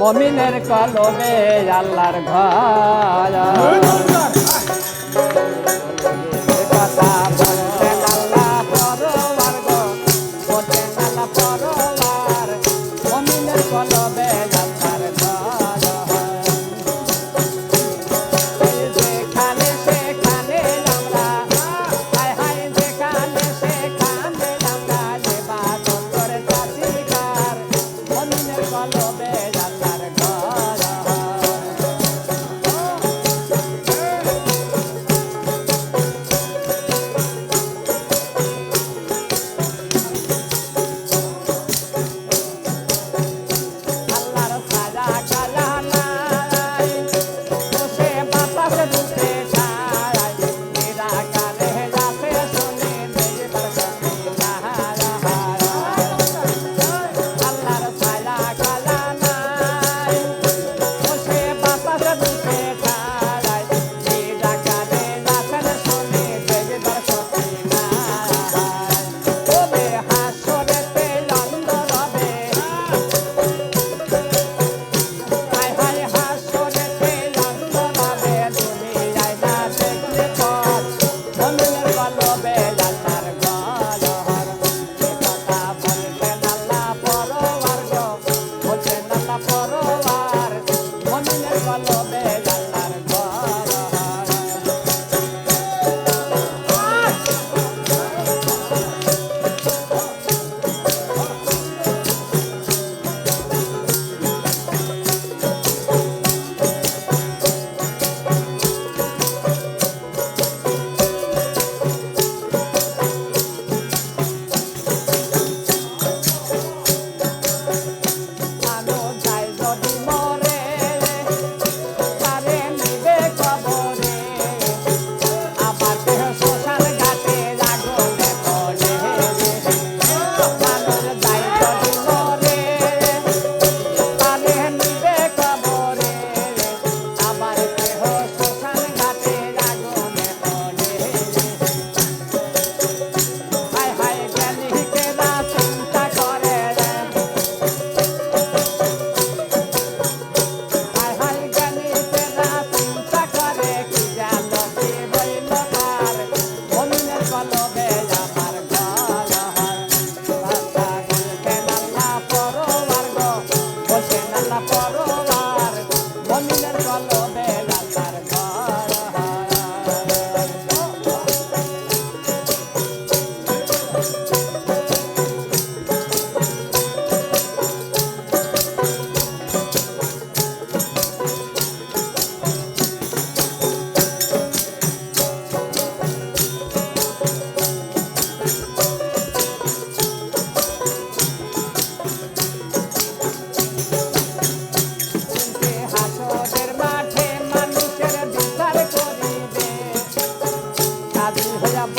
মমিনের কলবে আল্লাহর ঘর। কথা বলতেন আল্লাহ পরবার মমিনের কলবে করো আর মনের ভালো বেলা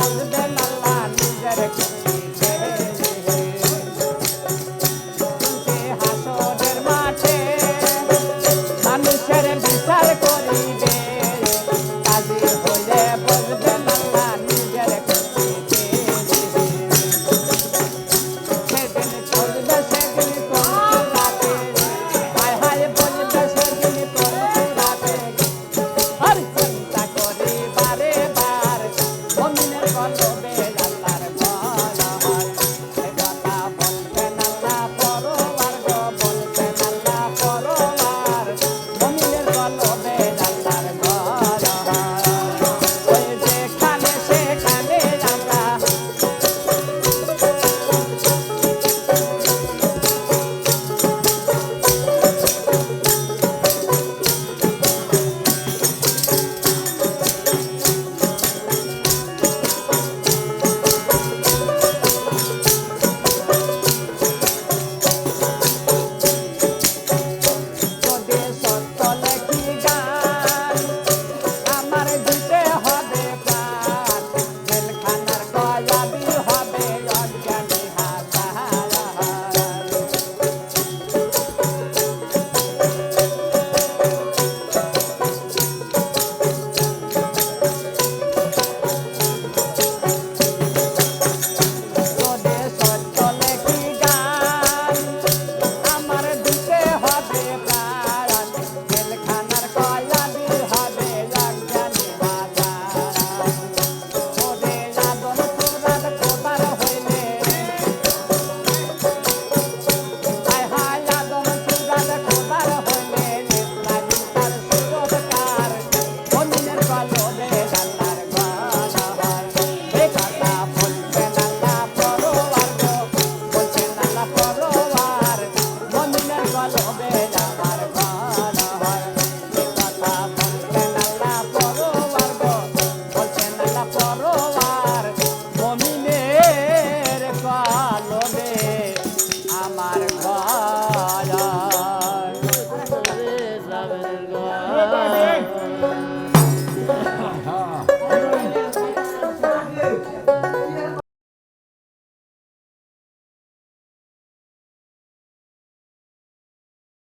on the bed, my Pablo.